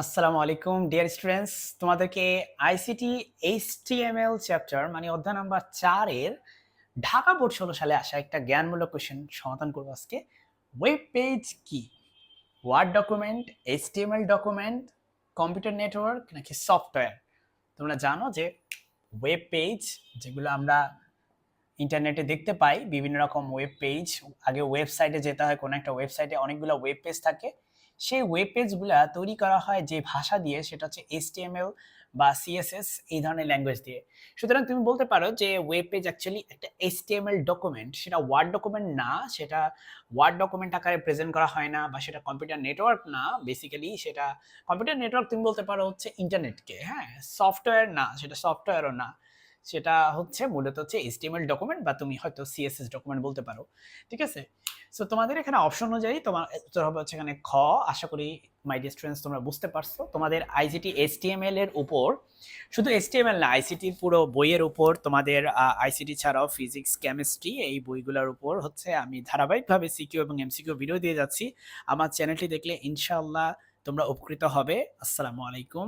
আসসালামু আলাইকুম, dear students. তোমাদেরকে আইসিটি এইচটিএমএল চ্যাপ্টার মানে অধ্যায় নাম্বার চারের ঢাকা বোর্ড ষোলো সালে আসা একটা জ্ঞানমূলক কোশ্চেন সমাধান করব আজকে। ওয়েব পেজ কি? Word document HTML document computer network নাকি সফটওয়্যার তোমরা জানো যে ওয়েব পেজ যেগুলো আমরা ইন্টারনেটে দেখতে পাই, বিভিন্ন রকম ওয়েব পেজ আগে ওয়েবসাইটে যেতে হয়, কোনো একটা ওয়েবসাইটে অনেকগুলো ওয়েব পেজ থাকে। সেই ওয়েব পেজগুলো তৈরি করা হয় যে ভাষা দিয়ে, সেটা হচ্ছে এইচটিএমএল বা সিএসএস এই ধরনের ল্যাঙ্গুয়েজ দিয়ে। সুতরাং তুমি বলতে পারো যে ওয়েব পেজ অ্যাকচুয়ালি একটা এইচটিএমএল ডকুমেন্ট সেটা ওয়ার্ড ডকুমেন্ট না, সেটা ওয়ার্ড ডকুমেন্ট আকারে প্রেজেন্ট করা হয় না বা সেটা কম্পিউটার নেটওয়ার্ক না বেসিক্যালি সেটা কম্পিউটার নেটওয়ার্ক তুমি বলতে পারো হচ্ছে ইন্টারনেটকে হ্যাঁ? সফটওয়্যার না, সেটা সফটওয়্যারও না। সেটা হচ্ছে মূলত হচ্ছে এইচটিএমএল ডকুমেন্ট বা তুমি হয়তো সিএসএস ডকুমেন্ট বলতে পারো, ঠিক আছে? সো তোমাদের এখানে অপশন অনুযায়ী তোমার উত্তর হবে হচ্ছে এখানে খ, আশা করি মাই ডিয়ার স্টুডেন্টস তোমরা বুঝতে পারছ। তোমাদের আইসিটি এইচটিএমএল এর উপর, শুধু এইচটিএমএল না আইসিটির পুরো বইয়ের উপর, তোমাদের আইসিটি ছাড়াও ফিজিক্স কেমিস্ট্রি এই বইগুলোর উপর হচ্ছে আমি ধারাবাহিকভাবে সিকিউ এবং এমসিকিউ ভিডিও দিয়ে যাচ্ছি। আমার চ্যানেলটি দেখলে ইনশাআল্লাহ তোমরা উপকৃত হবে। আসসালামু আলাইকুম।